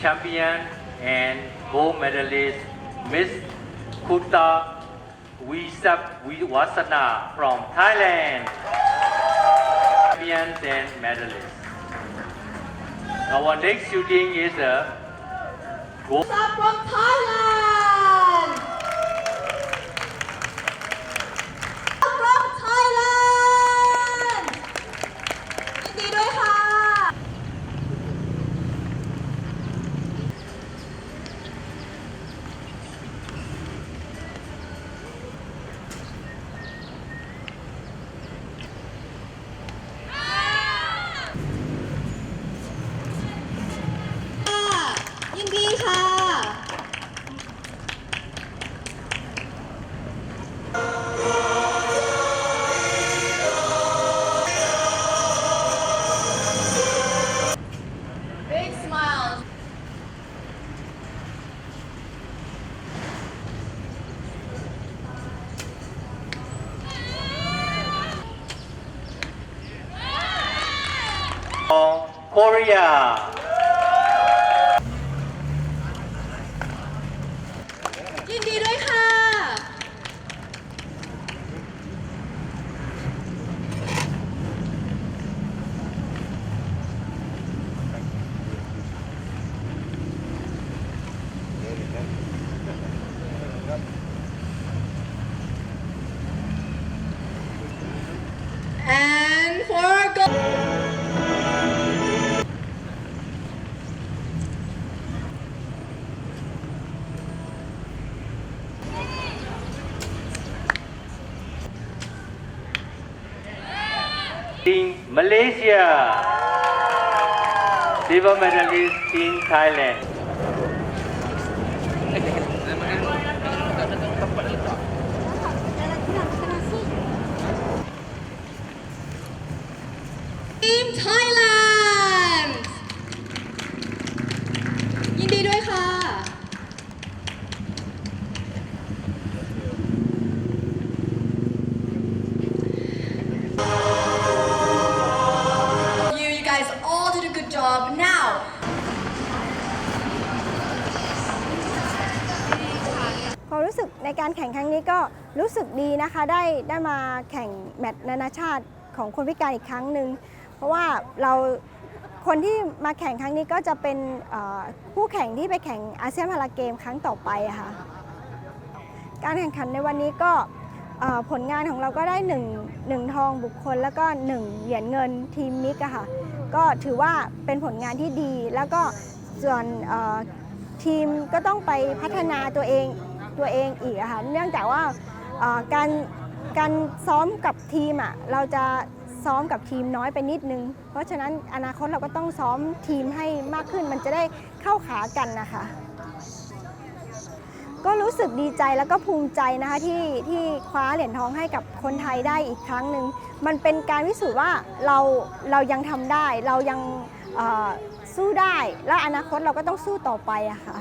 Champion and gold medalist Miss Kuta Wisap Wasana from Thailand. Champions and medalists. Our next shooting is a. Up from Thailand Korea. Team Malaysia. Silver medalist Team Thailand. Team Thailand กในการแข่งครั้งนี้ก็รู้สึกดีนะคะได้ได้มาแข่งแมตช์นานาชาติของคนพิการอีกครั้งหนึ่งเพราะว่าเราคนที่มาแข่งครั้งนี้ก็จะเป็นเอ่อผู้แข่งที่ไปแข่งอาเซียนพาราเกมครั้งต่อไปค่ะ การแข่งขันในวันนี้ก็ผลงานของเราก็ได้1งหนึ่งทองบุคคล แล้วก็ 1 เหรียญเงินทีมมิกค่ะ ก็ถือว่าเป็นผลงานที่ดี แล้วก็ส่วนทีมก็ต้องไปพัฒนาตัวเอง ตัวเองอีกอะค่ะเนื่องจากว่าการการซ้อมกับทีมอะเราจะซ้อมกับทีมน้อยไปนิดนึง เพราะฉะนั้นอนาคตเราก็ต้องซ้อมทีมให้มากขึ้น มันจะได้เข้าขากันนะคะ ก็รู้สึกดีใจแล้วก็ภูมิใจนะคะที่ที่คว้าเหรียญทองให้กับคนไทยได้อีกครั้งหนึ่งมันเป็นการพิสูจน์ว่าเราเรายังทำได้ เรายังสู้ได้ และอนาคตเราก็ต้องสู้ต่อไปอะค่ะ